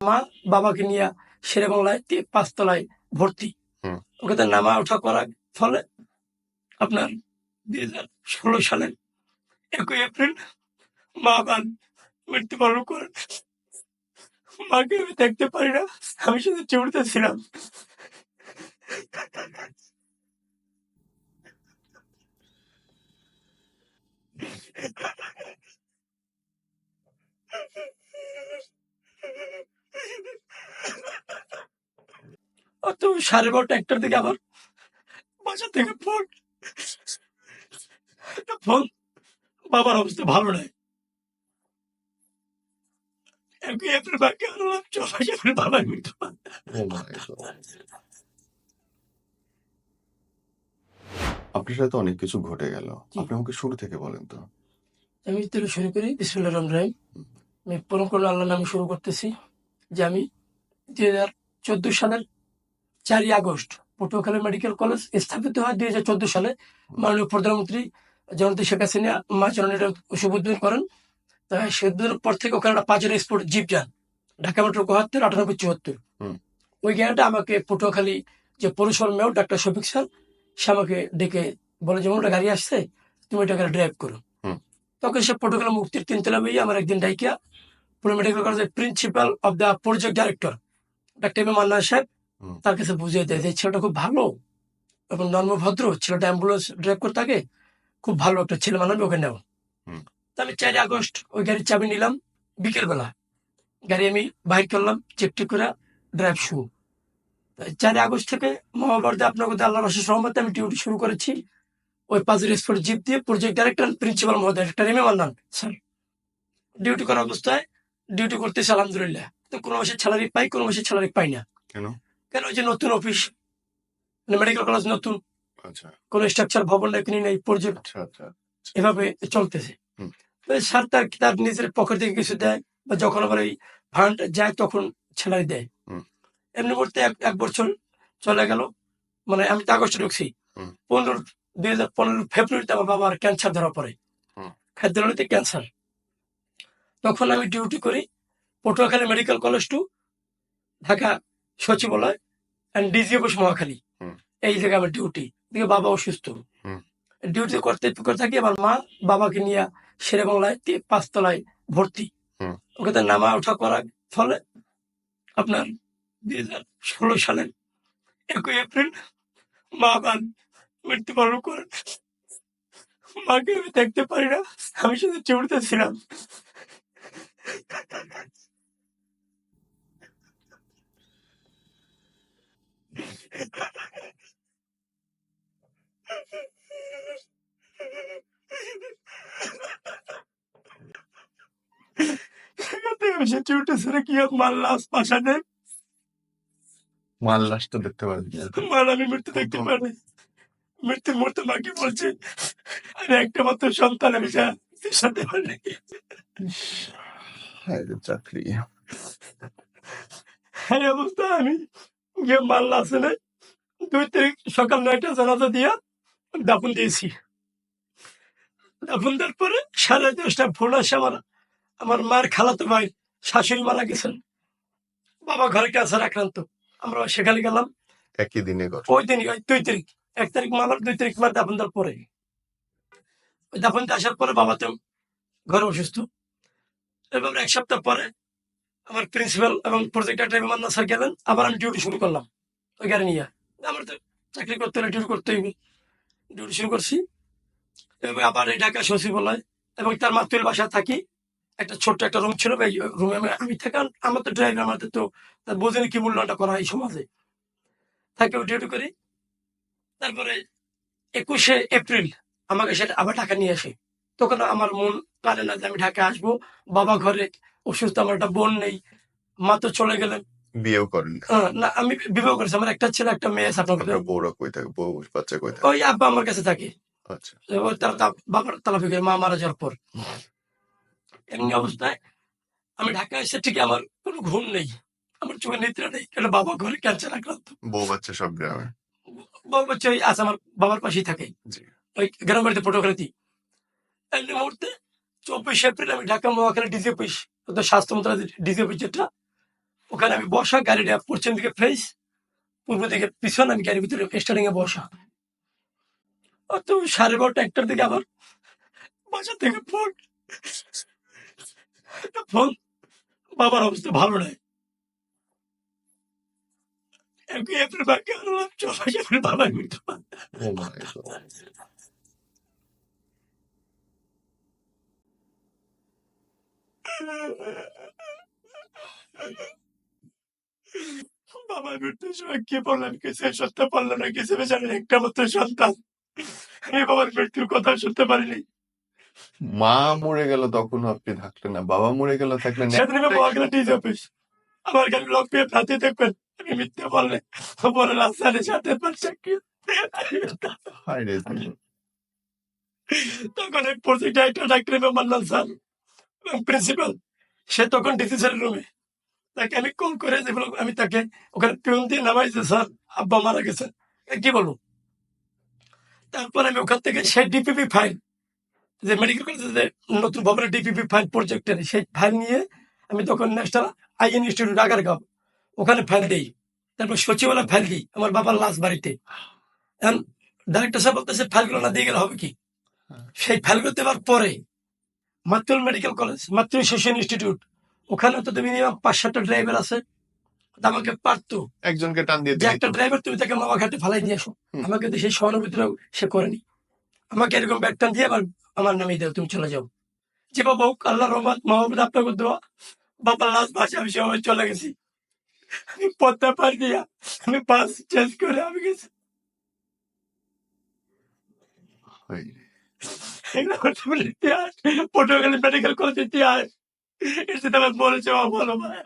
মা বাবাকে নিয়ে শেরে বাংলায় পাঁচতলায় ভর্তি। ওকে তো নামা ওঠা করার ফলে আপনার দুই হাজার ষোলো সালের একই এপ্রিল মা বান মৃত্যুবরণ করেন মাকে আমি দেখতে পারি না আমি শুধু চিমড়িতে ছিলাম। সাড়ে বারোটা একটার দিকে আবার বাসা থেকে ফোন। ফোন। বাবার অবস্থা ভালো নাই। একই এপ্রিল বাকি আনলাম চব্বিশ এপ্রিল বাবার মৃত্যু Oh. আপনার সাথে অনেক কিছু ঘটে গেল। আপনি আমাকে শুরু থেকে বলেন তো। আমি থেকে শুরু করি। বিসমুল্লাহ রহমান রাহিম। আমি পরম করুন আল্লাহ নামে শুরু করতেছি যে আমি দুই হাজার চোদ্দ সালের চারই আগস্ট পটুয়াখালী মেডিকেল কলেজ স্থাপিত হয় দুই হাজার চোদ্দ সালে। মাননীয় প্রধানমন্ত্রী জনতা শেখ হাসিনা মা জননীর শুভ উদ্বোধন করেন। তাই সেদিনের পর থেকে ওখানে একটা পাঁচের স্পোর্ট জিপ যান। ঢাকা মেট্রো কোহাত্তর আটানব্বই চুয়াত্তর। ওই জ্ঞানটা আমাকে পটুয়াখালী যে পৌরসভার মেয়র ডাক্তার শফিক স্যার সে আমাকে ডেকে বলে যেমন একটা গাড়ি আসছে তুমি এটা গাড়ি ড্রাইভ করো। তখন সে পটুয়াখালী মুক্তির তিনতলা বইয়ে আমার একদিন ডাইকিয়া পুরো মেডিকেল কলেজের principal of the project director doctor M A Manna সাহেব। তার কাছে বুঝিয়ে দেয় যে ছেলেটা খুব ভালো এবং নর্মভদ্র ছেলেটা অ্যাম্বুলেন্স ড্রাইভ করতে থাকে খুব ভালো একটা ছেলে মানাবে ওকে নেও আমি চারই আগস্ট ওই গাড়ির চাবি নিলাম বিকেলবেলা। গাড়ি আমি বাইর করলাম চেক টেক করে ড্রাইভ শুরু। চারই আগস্ট থেকে মহাভারতে আপনার কথা আল্লাহ রসের সহমতে আমি ডিউটি শুরু করেছি। ওই পাঁচ স্পোর্ট জিপ দিয়ে প্রজেক্ট ডাইরেক্টর প্রিন্সিপাল মহোদয় doctor M A Mannan sir. Duty করা অবস্থায় ডিউটি করতেছি আলহামদুলিল্লাহ। তো কোনো মাসে স্যালারি পাই কোনো মাসে স্যালারি পাই না। কেন? কেন যে নতুন অফিস মেডিকেল কলেজ নতুন। আচ্ছা। কোনো স্ট্রাকচার ভবন কিনে নেই প্রজেক্ট আচ্ছা আচ্ছা। এভাবে চলতেছে। স্যার তার তার নিজের পকেট থেকে কিছু দেয় বা যখন আবার এই ফান্ড যায় তখন স্যালারি দেয়। এমনি করতে এক বছর চলে গেল। মানে আমি তো আগস্টে ঢুকছি। পনেরো দুই হাজার পনেরো ফেব্রুয়ারিতে আমার বাবার ক্যান্সার ধরা পড়ে। খাদ্যনালীতে ক্যান্সার তখন আমি ডিউটি করি Patuakhali medical college to Dhaka সচিবালয় অ্যান্ড ডিজি অফিস মহাখালী। এই জায়গায় আমার ডিউটি দিকে বাবা অসুস্থ। ডিউটি করতে করে থাকি আমার মা বাবাকে নিয়ে শেরে বাংলায় পাঁচতলায় ভর্তি। ওকে তো নামা ওঠা করার ফলে আপনার দুই হাজার ষোলো সালের একই এপ্রিল মা বান মৃত্যুবরণ করেন মাকে আমি দেখতে পারি না। আমি শুধু চিমড়িতে ছিলাম। থেকে আমি ছেড়ে কি হোক মার লাশ পাশানে? লাশটা দেখতে পারেন মার আমি মৃত্যু দেখতে পারি মৃত্যুর মুহূর্তে মাকে বলছে? আরে একটা মাত্র সন্তান আমি যা সাথে পারি হ্যাঁ চাকরি। এই অবস্থা আমি। গিয়ে মাল্লা আসলে দুই তারিখ সকাল নয়টা জানাজা দিয়া দাফন দিয়েছি। দাফন দেওয়ার পরে সাড়ে দশটা ফোন আসে আমার আমার মার খালাতো ভাই। শাশুড়ি মারা গেছেন। বাবা ঘরে ক্যান্সার আক্রান্ত। আমরা সেখানে গেলাম। একই দিনে ওই দিন ওই দুই তারিখ এক তারিখ মামার দুই তারিখ মার দাফন দেওয়ার পরে। ওই দাফন আসার পরে বাবা তো ঘরে অসুস্থ। এবং এক সপ্তাহ পরে আমার প্রিন্সিপাল এবং প্রজেক্ট ডাক্তার মান্না স্যার গেলেন। আবার আমি ডিউটি শুরু করলাম। ওই গাড়ি নিয়ে। আমার তো চাকরি করতে হলে ডিউটি করতে হইবে ডিউটি শুরু করছি। এবং আবার এই ঢাকা সচিবালয় এবং তার মাতুল বাসায় থাকি। একটা ছোট্ট একটা রুম ছিল এই রুমে আমি থাকি আমার তো ড্রাইভার আমাদের তো তার বোঝেনি কি মূল্যায়নটা করা হয় এই সমাজে। থাকে ডিউটি করি। তারপরে একুশে এপ্রিল আমাকে সেটা আবার ঢাকা নিয়ে আসে। তখন আমার মন কানে না যে আমি ঢাকা আসব। বাবা ঘরে অসুস্থ আমার একটা বোন নেই মা তো চলে গেলেন। বিয়েও করেন না। আমি বিবাহ করেছি। আমার একটা ছেলে একটা মেয়ে আছে আপনার বউরা কই থাকে? বউ বাচ্চা কই থাকে? ওই আব্বা আমার কাছে থাকে। আচ্ছা। এবার তার বাবার তালাফি করে মা মারা যাওয়ার পর। এমনি অবস্থায়? আমি ঢাকা এসে ঠিক আমার কোনো ঘুম নেই। আমার চোখে নিদ্রা নেই। কেন বাবা ঘরে ক্যান্সার আক্রান্ত? বউ বাচ্চা সব গ্রামে। বাবা বাচ্চা ওই আছে আমার বাবার পাশেই থাকে। ওই গ্রাম বাড়িতে ফটোগ্রাফি। এমনি মুহূর্তে চব্বিশে এপ্রিল আমি ঢাকা মহাখালী ডিজি অফিস তো স্বাস্থ্য মন্ত্রণালয় ডিজি অফিস যেটা ওখানে আমি বসা গাড়িটা পশ্চিম দিকে ফেস পূর্ব দিকে পিছন আমি গাড়ির ভিতরে স্টার্টিং এ বসা। তো সাড়ে বারোটা একটার দিকে আবার বাসা থেকে ফোন ফোন? বাবার অবস্থা ভালো নয় একই এপ্রিল বাকি আনলাম চব্বিশ এপ্রিল বাবা মৃত্যু বাবা মৃত্যুর সময় কে বললেন কিছু সত্যি পারল না কিছু বেচারেন একটা মাত্র সন্তান? আমি বাবার মৃত্যুর কথা শুনতে পারিনি। মা মরে গেল তখন আপনি থাকলেন না বাবা মরে গেল থাকলেন সেদিন আমি ডিজি অফিস। আমার লোক পেয়ে দেখবেন আমি মিথ্যে বললে বলে রাস্তায় সাথে পার চাকরি রে তুমি। তখন এক project director doctor Mannan sir এবং প্রিন্সিপাল সে তখন ডিসি স্যারের রুমে তাকে আমি কল করে যে আমি তাকে ওখানে পিউন দিয়ে নামাইছে স্যার আব্বা মারা গেছে। কি বলব? তারপর আমি ওখান থেকে সে ডিপিপি ফাইল যে মেডিকেল কলেজে যে নতুন ভবনের ডিপিপি ফাইল প্রজেক্টের সেই ফাইল নিয়ে আমি তখন ন্যাশনাল আই ইনস্টিটিউট আগারগাঁও ওখানে ফাইল দিই। তারপর সচিবালয় ফাইল দিই আমার বাবার লাশ বাড়িতে। ডাইরেক্টর সাহেব বলতেছে ফাইলগুলো না দিয়ে গেলে হবে কি? সেই ফাইলগুলো দেওয়ার পরে মাতৃল মেডিকেল কলেজ মাতৃ শিশু ইনস্টিটিউট ওখানে তো তুমি মিনিমাম পাঁচ সাতটা ড্রাইভার আছে। তো আমাকে পারতো। একজনকে টান দিয়ে একটা ড্রাইভার তুমি তাকে মামা ঘাটে ফালাই দিয়ে আসো। আমাকে তো সেই সহানুভূতিটাও সে করেনি। আমাকে এরকম ব্যাগ টান দিয়ে আমার আমার নামে দেও তুমি চলে যাও যে বাবা হোক আল্লাহ রহমান মাহমুদ আপনাকে দেওয়া বাবা লাস্ট বাসে আমি সময় চলে গেছি আমি পদ্মা পার দিয়া আমি বাস চেঞ্জ করে আমি গেছি হায় রে। এগুলো হচ্ছে বলে ইতিহাস পটুয়াখালী মেডিকেল কলেজ ইতিহাস এর সাথে আমার বলেছে আমার ভালো ভাই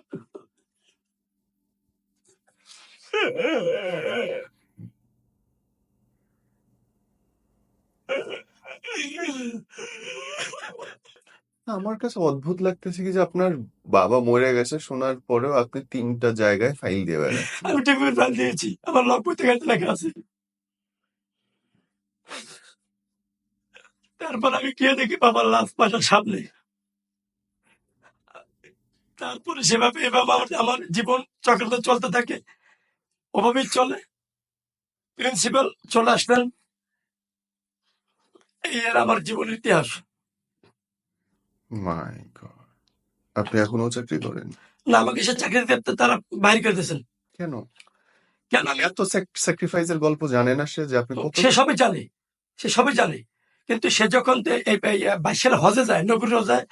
আমার কাছে অদ্ভুত লাগতেছে কি যে আপনার বাবা মরে গেছে, শোনার পরেও আপনি তিনটা জায়গায় ফাইল দিয়ে বেড়ান আমি টিভির ফ্যান দিয়েছি, আমার লক বইতে লেখা আছে। তারপর আমি গিয়ে দেখি বাবার লাশ বাসার সামনে। তারপরে সেভাবে এভাবে আমার আমার জীবন চক্রটা চলতে থাকে। ওভাবেই চলে প্রিন্সিপাল চলে আসলেন। এই আর আমার জীবনের ইতিহাস। মাই গড আপনি এখনও চাকরি করেন? না আমাকে সে ক্ষেত্রে তারা বাইর করে দিয়েছেন কেন? কেন? এত স্যাক্রিফাইসের গল্প জানে না সে যে আপনি সে সবই জানে সে সবই জানে। কিন্তু সে যখন এই হজে যায় নবীর রোজায়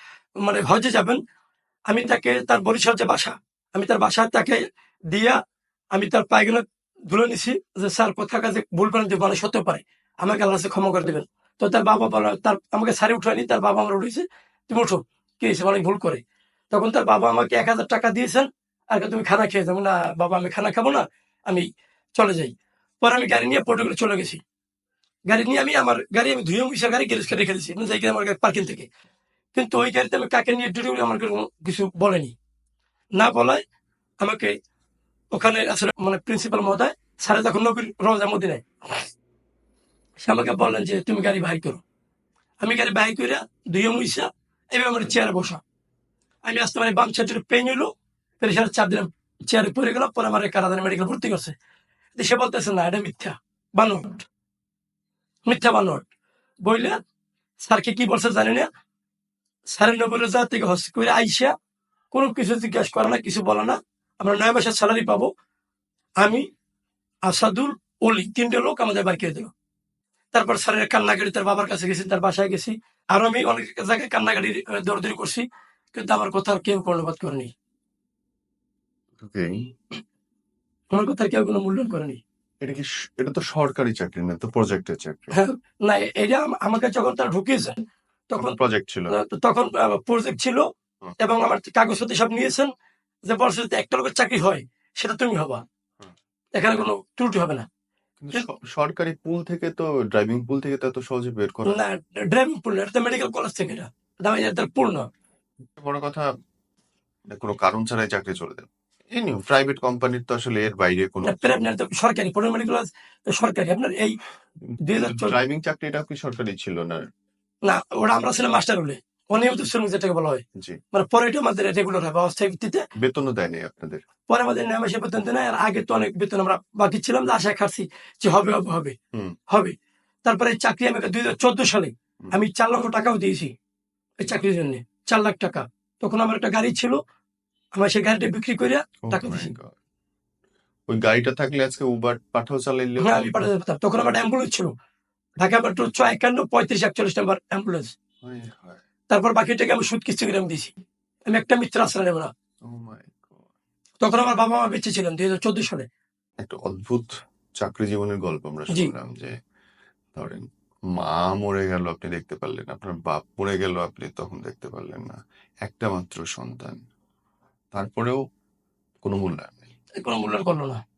মানে হজে যাবেন আমি তাকে তার বরিশাল যে বাসা আমি তার বাসা তাকে দিয়া আমি তার পায়গুলো ধুলে নিছি যে স্যার কোথা কাজে ভুল করেন যে মানুষ হতে পারে আমাকে আল্লাহ কাছে ক্ষমা করে দেবেন। তো তার বাবা বলা, তার আমাকে সারি উঠায়নি, তার বাবা আমার উঠেছে, তুমি উঠো। কি হয়েছে অনেক ভুল করে। তখন তার বাবা আমাকে এক হাজার টাকা দিয়েছেন আর তুমি খানা খেয়ে যাব না, বাবা, আমি খানা খাব না, আমি চলে যাই। পরে আমি গাড়ি নিয়ে পর্তুগালে চলে গেছি। গাড়ি নিয়ে আমি আমার গাড়ি, আমি ধুয়ে মুছে গাড়ি গ্যারেজ করে রেখে দিয়েছি মানে যাই আমার পার্কিং থেকে। কিন্তু ওই গাড়িতে আমি কাকে নিয়ে করি আমার কিছু বলেনি। না বলায় আমাকে ওখানে আসলে মানে প্রিন্সিপাল মহোদয়, স্যারে যখন নবীর রোজা মদিনায়। সে আমাকে বললেন যে, তুমি গাড়ি বাই করো। আমি গাড়ি বাই করে ধুয়ে মুইসা এবার আমার চেয়ারে বসা। আমি আসতে মানে বাম সাইডের পেন এলো পেরেশার চাপ দিলাম চেয়ারে পড়ে গেল পরে আমার কারাদানি মেডিকেল ভর্তি করছে। সে বলতেছে, না, এটা মিথ্যা বানোট মিথ্যা বানোট বইলে স্যারকে কি বলছে জানি না। স্যারের নবরের যা থেকে হস করে আইসা কোনো কিছু জিজ্ঞাসা করে না, কিছু বলে না। আমরা নয় মাসের স্যালারি পাবো। আমি আসাদুল অলি, তিনটে লোক আমাদের বাড়ি দিল। তারপর স্যারের কান্নাকাটি তার বাবার কাছে গেছি তার বাসায় গেছি। আর আমি অনেক জায়গায় কান্নাকাটি দৌড়দৌড়ি করছি কিন্তু আমার কথা কেউ কর্ণপাত করেনি। আমার কথা কেউ কোনো মূল্যায়ন করেনি। এটা কি এটা তো সরকারি চাকরি না তো প্রজেক্টের চাকরি। হ্যাঁ, না এটা আম- আমাকে যখন তারা ঢুকিয়েছেন তখন প্রজেক্ট ছিল। তখন প্রজেক্ট ছিল এবং আমার কাগজপত্র সব নিয়েছেন যে বলছে একটা লোকের চাকরি হয় সেটা তুমি হবা। এখানে কোনো ত্রুটি হবে না। কিন্তু সরকারি পুল থেকে তো ড্রাইভিং পুল থেকে তো এত সহজে বের করা না ড্রাইভিং পুল এটা মেডিকেল কলেজ থেকে এটা দামি এটা পূর্ণ বড় কথা কোনো কারণ ছাড়াই চাকরি চলে দেন এমনি প্রাইভেট কোম্পানির তো আসলে এর বাইরে কোনো সরকারি পূর্ণ মেডিকেল কলেজ সরকারি। আপনার এই ড্রাইভিং চাকরিটা কি সরকারি ছিল না? না ওরা আমরা ছিলাম মাস্টার হলে অনিয়মিত শ্রমিক যেটাকে বলা হয়। মানে পরে এটা আমাদের রেগুলার হয় বা অস্থায়ী ভিত্তিতে। বেতনও দেয়নি আপনাদের। পরে আমাদের নামে সে বেতন দেয় না আর আগে তো অনেক বেতন আমরা বাকি ছিলাম যে আশায় খাচ্ছি যে হবে হবে হবে। হবে। তারপরে এই চাকরি আমি দুই হাজার চোদ্দ সালে আমি চার লক্ষ টাকাও দিয়েছি এই চাকরির জন্য চার লাখ টাকা। তখন আমার একটা গাড়ি ছিল আমার সেই গাড়িটা বিক্রি করে Oh টাকা দিয়েছি ওই গাড়িটা থাকলে আজকে উবার পাঠাও চালাইলে হ্যাঁ তখন আমার অ্যাম্বুলেন্স ছিল। ঢাকা মেট্রো ছয় একান্ন পঁয়ত্রিশ একচল্লিশ নাম্বার অ্যাম্বুলেন্স তারপর বাকি টাকা আমি সুদ কিস্তি করে আমি দিয়েছি। আমি একটা মিত্র আশ্রয় নেব না। Oh. তখন আমার বাবা মা বেঁচে ছিলেন দুই হাজার চোদ্দ সালে। একটা অদ্ভুত চাকরি জীবনের গল্প আমরা। শুনলাম যে ধরেন মা মরে গেল আপনি দেখতে পারলেন আপনার বাপ মরে গেল আপনি তখন দেখতে পারলেন না। একটা মাত্র সন্তান। তারপরেও কোনো মূল্যায়ন নেই। কোনো মূল্যায়ন করল না।